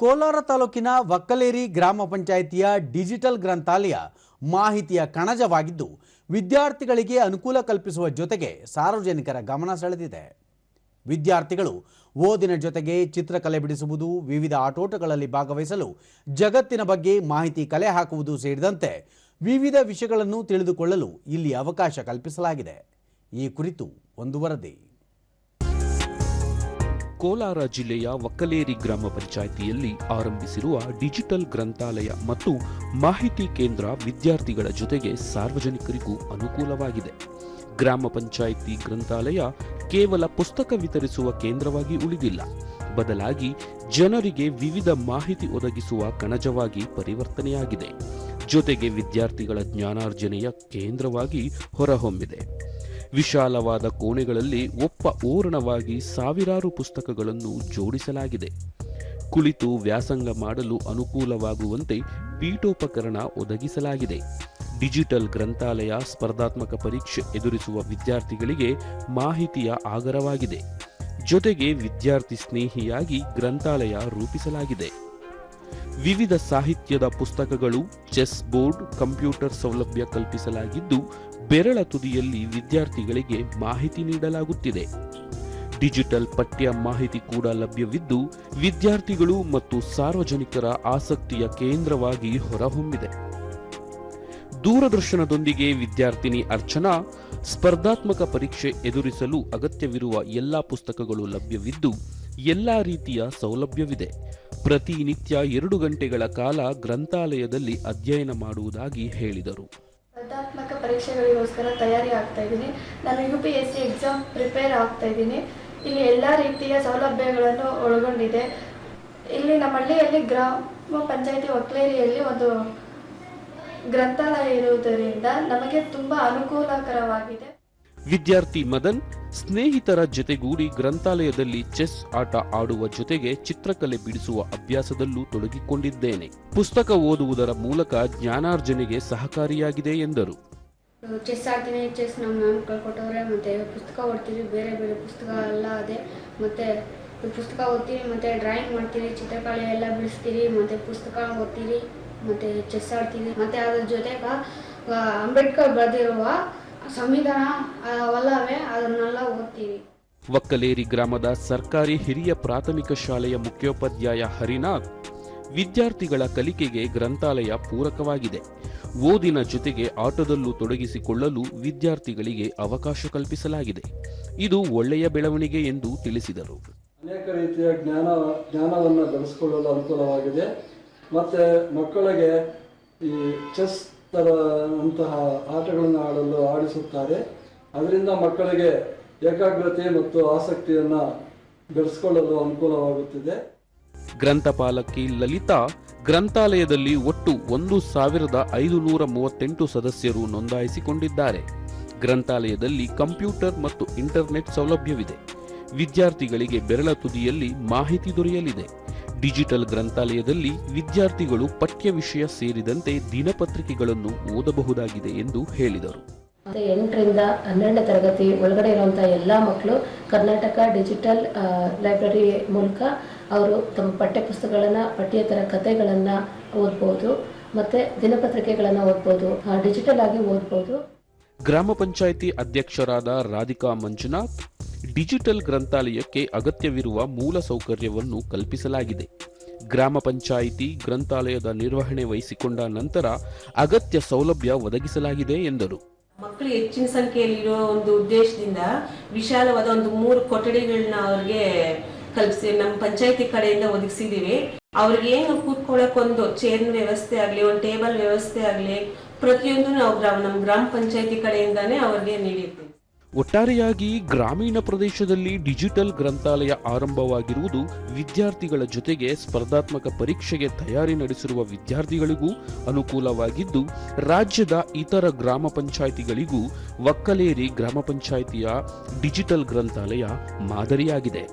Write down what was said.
ಕೋಲಾರ ತಾಲೂಕಿನ ವಕ್ಕಲೇರಿ ಗ್ರಾಮ ಪಂಚಾಯಿತಿಯ ಡಿಜಿಟಲ್ ಗ್ರಂಥಾಲಯ ಮಾಹಿತಿಯ ಕಣಜವಾಗಿದ್ದು, ವಿದ್ಯಾರ್ಥಿಗಳಿಗೆ ಅನುಕೂಲ ಕಲ್ಪಿಸುವ ಜೊತೆಗೆ ಸಾರ್ವಜನಿಕರ ಗಮನ ಸೆಳೆದಿದೆ. ವಿದ್ಯಾರ್ಥಿಗಳು ಓದಿನ ಜೊತೆಗೆ ಚಿತ್ರಕಲೆ ಬಿಡಿಸುವುದು, ವಿವಿಧ ಆಟೋಟಗಳಲ್ಲಿ ಭಾಗವಹಿಸಲು, ಜಗತ್ತಿನ ಬಗ್ಗೆ ಮಾಹಿತಿ ಕಲೆ ಹಾಕುವುದು ಸೇರಿದಂತೆ ವಿವಿಧ ವಿಷಯಗಳನ್ನು ತಿಳಿದುಕೊಳ್ಳಲು ಇಲ್ಲಿ ಅವಕಾಶ ಕಲ್ಪಿಸಲಾಗಿದೆ. ಈ ಕುರಿತು ಒಂದು ವರದಿ. ಕೋಲಾರ ಜಿಲ್ಲೆಯ ಒಕ್ಕಲೇರಿ ಗ್ರಾಮ ಪಂಚಾಯಿತಿಯಲ್ಲಿ ಆರಂಭಿಸಿರುವ ಡಿಜಿಟಲ್ ಗ್ರಂಥಾಲಯ ಮತ್ತು ಮಾಹಿತಿ ಕೇಂದ್ರ ವಿದ್ಯಾರ್ಥಿಗಳ ಜೊತೆಗೆ ಸಾರ್ವಜನಿಕರಿಗೂ ಅನುಕೂಲವಾಗಿದೆ. ಗ್ರಾಮ ಪಂಚಾಯಿತಿ ಗ್ರಂಥಾಲಯ ಕೇವಲ ಪುಸ್ತಕ ವಿತರಿಸುವ ಕೇಂದ್ರವಾಗಿ ಉಳಿದಿಲ್ಲ. ಬದಲಾಗಿ ಜನರಿಗೆ ವಿವಿಧ ಮಾಹಿತಿ ಒದಗಿಸುವ ಕಣಜವಾಗಿ ಪರಿವರ್ತನೆಯಾಗಿದೆ. ಜೊತೆಗೆ ವಿದ್ಯಾರ್ಥಿಗಳ ಜ್ಞಾನಾರ್ಜನೆಯ ಕೇಂದ್ರವಾಗಿ ಹೊರಹೊಮ್ಮಿದೆ. ವಿಶಾಲವಾದ ಕೋಣೆಗಳಲ್ಲಿ ಒಪ್ಪ ಓರಣವಾಗಿ ಸಾವಿರಾರು ಪುಸ್ತಕಗಳನ್ನು ಜೋಡಿಸಲಾಗಿದೆ. ಕುಳಿತು ವ್ಯಾಸಂಗ ಮಾಡಲು ಅನುಕೂಲವಾಗುವಂತೆ ಪೀಠೋಪಕರಣ ಒದಗಿಸಲಾಗಿದೆ. ಡಿಜಿಟಲ್ ಗ್ರಂಥಾಲಯ ಸ್ಪರ್ಧಾತ್ಮಕ ಪರೀಕ್ಷೆ ಎದುರಿಸುವ ವಿದ್ಯಾರ್ಥಿಗಳಿಗೆ ಮಾಹಿತಿಯ ಆಗರವಾಗಿದೆ. ಜೊತೆಗೆ ವಿದ್ಯಾರ್ಥಿ ಸ್ನೇಹಿಯಾಗಿ ಗ್ರಂಥಾಲಯ ರೂಪಿಸಲಾಗಿದೆ. ವಿವಿಧ ಸಾಹಿತ್ಯದ ಪುಸ್ತಕಗಳು, ಚೆಸ್ ಬೋರ್ಡ್, ಕಂಪ್ಯೂಟರ್ ಸೌಲಭ್ಯ ಕಲ್ಪಿಸಲಾಗಿದ್ದು, ಬೆರಳ ತುದಿಯಲ್ಲಿ ವಿದ್ಯಾರ್ಥಿಗಳಿಗೆ ಮಾಹಿತಿ ನೀಡಲಾಗುತ್ತಿದೆ. ಡಿಜಿಟಲ್ ಪಠ್ಯ ಮಾಹಿತಿ ಕೂಡ ಲಭ್ಯವಿದ್ದು, ವಿದ್ಯಾರ್ಥಿಗಳು ಮತ್ತು ಸಾರ್ವಜನಿಕರ ಆಸಕ್ತಿಯ ಕೇಂದ್ರವಾಗಿ ಹೊರಹೊಮ್ಮಿದೆ. ದೂರದರ್ಶನದೊಂದಿಗೆ ವಿದ್ಯಾರ್ಥಿನಿ ಅರ್ಚನಾ, ಸ್ಪರ್ಧಾತ್ಮಕ ಪರೀಕ್ಷೆ ಎದುರಿಸಲು ಅಗತ್ಯವಿರುವ ಎಲ್ಲಾ ಪುಸ್ತಕಗಳು ಲಭ್ಯವಿದ್ದು, ಎಲ್ಲಾ ರೀತಿಯ ಸೌಲಭ್ಯವಿದೆ. ಪ್ರತಿನಿತ್ಯ ಎರಡು ಗಂಟೆಗಳ ಕಾಲ ಗ್ರಂಥಾಲಯದಲ್ಲಿ ಅಧ್ಯಯನ ಮಾಡುವುದಾಗಿ ಹೇಳಿದರು. ಸ್ಪರ್ಧಾತ್ಮಕ ಪರೀಕ್ಷೆಗಳಿಗೋಸ್ಕರ ತಯಾರಿ ಆಗ್ತಾ ಇದ್ದೀನಿ. ನಾನು U P S C exam prepare ಆಗ್ತಾ ಇದ್ದೀನಿ. ಇಲ್ಲಿ ಎಲ್ಲ ರೀತಿಯ ಸೌಲಭ್ಯಗಳನ್ನು ಒಳಗೊಂಡಿದೆ. ಇಲ್ಲಿ ನಮ್ಮ ಹಳ್ಳಿಯಲ್ಲಿ ಗ್ರಾಮ ಪಂಚಾಯತಿ ಒಕ್ಲೇರಿಯಲ್ಲಿ ಒಂದು ಗ್ರಂಥಾಲಯ ಇರುವುದರಿಂದ ನಮಗೆ ತುಂಬ ಅನುಕೂಲಕರವಾಗಿದೆ. ವಿದ್ಯಾರ್ಥಿ ಮದನ್, ಸ್ನೇಹಿತರ ಜೊತೆಗೂಡಿ ಗ್ರಂಥಾಲಯದಲ್ಲಿ ಚೆಸ್ ಆಟ ಆಡುವ ಜೊತೆಗೆ ಚಿತ್ರಕಲೆ ಬಿಡಿಸುವ ಅಭ್ಯಾಸದಲ್ಲೂ ತೊಡಗಿಕೊಂಡಿದ್ದೇನೆ. ಪುಸ್ತಕ ಓದುವುದರ ಮೂಲಕ ಜ್ಞಾನಾರ್ಜನೆಗೆ ಸಹಕಾರಿಯಾಗಿದೆ ಎಂದರು. ಚೆಸ್ ಆಡ್ತೀನಿ, ಚೆಸ್ ನಮ್ಮ ಮ್ಯಾಮ್ ಕಳ್ಕೊಟ್ಟವ್ರೆ ಮತ್ತೆ ಪುಸ್ತಕ ಓದ್ತೀವಿ, ಬೇರೆ ಬೇರೆ ಪುಸ್ತಕ ಎಲ್ಲ ಅದೇ. ಮತ್ತೆ ಪುಸ್ತಕ ಓದ್ತೀವಿ ಮತ್ತೆ ಡ್ರಾಯಿಂಗ್ ಮಾಡ್ತೀವಿ ಚಿತ್ರಕಲೆ ಎಲ್ಲ ಬಿಡಿಸ್ತೀವಿ ಮತ್ತೆ ಪುಸ್ತಕ ಓದ್ತೀವಿ ಮತ್ತೆ ಚೆಸ್ ಆಡ್ತೀವಿ ಮತ್ತೆ ಅದ್ರ ಜೊತೆಗೆ ಅಂಬೇಡ್ಕರ್ ಬರೆದಿರುವ ಸಂವಿಧಾನ ಅವೆಲ್ಲವೇ ಅದನ್ನೆಲ್ಲ ಓದ್ತೀವಿ. ಒಕ್ಕಲೇರಿ ಗ್ರಾಮದ ಸರ್ಕಾರಿ ಹಿರಿಯ ಪ್ರಾಥಮಿಕ ಶಾಲೆಯ ಮುಖ್ಯೋಪಾಧ್ಯಾಯ ಹರಿನಾಥ್ ವಿದ್ಯಾರ್ಥಿಗಳ ಕಲಿಕೆಗೆ ಗ್ರಂಥಾಲಯ ಪೂರಕವಾಗಿದೆ. ಓದಿನ ಜೊತೆಗೆ ಆಟದಲ್ಲೂ ತೊಡಗಿಸಿಕೊಳ್ಳಲು ವಿದ್ಯಾರ್ಥಿಗಳಿಗೆ ಅವಕಾಶ ಕಲ್ಪಿಸಲಾಗಿದೆ. ಇದು ಒಳ್ಳೆಯ ಬೆಳವಣಿಗೆ ಎಂದು ತಿಳಿಸಿದರು. ಅನೇಕ ರೀತಿಯ ಜ್ಞಾನ ಜ್ಞಾನವನ್ನು ಬೆಳೆಸಿಕೊಳ್ಳಲು ಅನುಕೂಲವಾಗಿದೆ. ಮತ್ತು ಮಕ್ಕಳಿಗೆ ಈ ಚೆಸ್ ಥರ ಅಂತಹ ಆಟಗಳನ್ನು ಆಡಲು ಆಡಿಸುತ್ತಾರೆ. ಅದರಿಂದ ಮಕ್ಕಳಿಗೆ ಏಕಾಗ್ರತೆ ಮತ್ತು ಆಸಕ್ತಿಯನ್ನು ಬೆಳೆಸಿಕೊಳ್ಳಲು ಅನುಕೂಲವಾಗುತ್ತಿದೆ. ಗ್ರಂಥಪಾಲಕಿ ಲಲಿತಾ ಗ್ರಂಥಾಲಯದಲ್ಲಿ ಒಟ್ಟು ಒಂದು ಸಾವಿರದ ಐದುನೂರ ಮೂವತ್ತೆಂಟು ಸದಸ್ಯರು ನೋಂದಾಯಿಸಿಕೊಂಡಿದ್ದಾರೆ. ಗ್ರಂಥಾಲಯದಲ್ಲಿ ಕಂಪ್ಯೂಟರ್ ಮತ್ತು ಇಂಟರ್ನೆಟ್ ಸೌಲಭ್ಯವಿದೆ. ವಿದ್ಯಾರ್ಥಿಗಳಿಗೆ ಬೆರಳ ತುದಿಯಲ್ಲಿ ಮಾಹಿತಿ ದೊರೆಯಲಿದೆ. ಡಿಜಿಟಲ್ ಗ್ರಂಥಾಲಯದಲ್ಲಿ ವಿದ್ಯಾರ್ಥಿಗಳು ಪಠ್ಯ ವಿಷಯ ಸೇರಿದಂತೆ ದಿನಪತ್ರಿಕೆಗಳನ್ನು ಓದಬಹುದಾಗಿದೆ ಎಂದು ಹೇಳಿದರು. ಮತ್ತು ಎಂಟರಿಂದ ಹನ್ನೆರಡನೇ ತರಗತಿ ಒಳಗಡೆ ಇರುವಂತಹ ಎಲ್ಲ ಮಕ್ಕಳು ಕರ್ನಾಟಕ ಡಿಜಿಟಲ್ ಲೈಬ್ರರಿ ಮೂಲಕ ಅವರು ತಮ್ಮ ಪಠ್ಯಪುಸ್ತಕಗಳನ್ನು ಪಠ್ಯೇತರ ಕಥೆಗಳನ್ನ ಓದ್ಬೋದು ಮತ್ತೆ ದಿನಪತ್ರಿಕೆಗಳನ್ನ ಓದ್ಬೋದು ಡಿಜಿಟಲ್ ಆಗಿ ಓದ್ಬೋದು. ಗ್ರಾಮ ಪಂಚಾಯಿತಿ ಅಧ್ಯಕ್ಷರಾದ ರಾಧಿಕಾ ಮಂಜುನಾಥ್ ಡಿಜಿಟಲ್ ಗ್ರಂಥಾಲಯಕ್ಕೆ ಅಗತ್ಯವಿರುವ ಮೂಲ ಸೌಕರ್ಯವನ್ನು ಕಲ್ಪಿಸಲಾಗಿದೆ. ಗ್ರಾಮ ಪಂಚಾಯಿತಿ ಗ್ರಂಥಾಲಯದ ನಿರ್ವಹಣೆ ವಹಿಸಿಕೊಂಡ ನಂತರ ಅಗತ್ಯ ಸೌಲಭ್ಯ ಒದಗಿಸಲಾಗಿದೆ ಎಂದರು. ಮಕ್ಕಳು ಹೆಚ್ಚಿನ ಸಂಖ್ಯೆಯಲ್ಲಿರೋ ಒಂದು ಉದ್ದೇಶದಿಂದ ವಿಶಾಲವಾದ ಒಂದು ಮೂರು ಕೊಠಡಿಗಳನ್ನ ಅವ್ರಿಗೆ ಕಲ್ಪಿಸಿ, ನಮ್ಮ ಪಂಚಾಯತಿ ಕಡೆಯಿಂದ ಒದಗಿಸಿದೀವಿ ಅವ್ರಿಗೆ ಏನು ಕೂತ್ಕೊಳ್ಳೋಕೆ ಒಂದು ಚೇರ್ ವ್ಯವಸ್ಥೆ ಆಗಲಿ, ಒಂದು ಟೇಬಲ್ ವ್ಯವಸ್ಥೆ ಆಗಲಿ ಪ್ರತಿಯೊಂದು ನಾವು ನಮ್ಮ ಗ್ರಾಮ ಪಂಚಾಯತಿ ಕಡೆಯಿಂದಾನೇ ಅವ್ರಿಗೆ ನೀಡಿರ್ತೀವಿ ಒಟ್ಟಾರೆಯಾಗಿ ಗ್ರಾಮೀಣ ಪ್ರದೇಶದಲ್ಲಿ ಡಿಜಿಟಲ್ ಗ್ರಂಥಾಲಯ ಆರಂಭವಾಗಿರುವುದು ವಿದ್ಯಾರ್ಥಿಗಳ ಜೊತೆಗೆ ಸ್ಪರ್ಧಾತ್ಮಕ ಪರೀಕ್ಷೆಗೆ ತಯಾರಿ ನಡೆಸಿರುವ ವಿದ್ಯಾರ್ಥಿಗಳಿಗೂ ಅನುಕೂಲವಾಗಿದ್ದು, ರಾಜ್ಯದ ಇತರ ಗ್ರಾಮ ಪಂಚಾಯಿತಿಗಳಿಗೂ ಒಕ್ಕಲೇರಿ ಗ್ರಾಮ ಪಂಚಾಯಿತಿಯ ಡಿಜಿಟಲ್ ಗ್ರಂಥಾಲಯ ಮಾದರಿಯಾಗಿದೆ.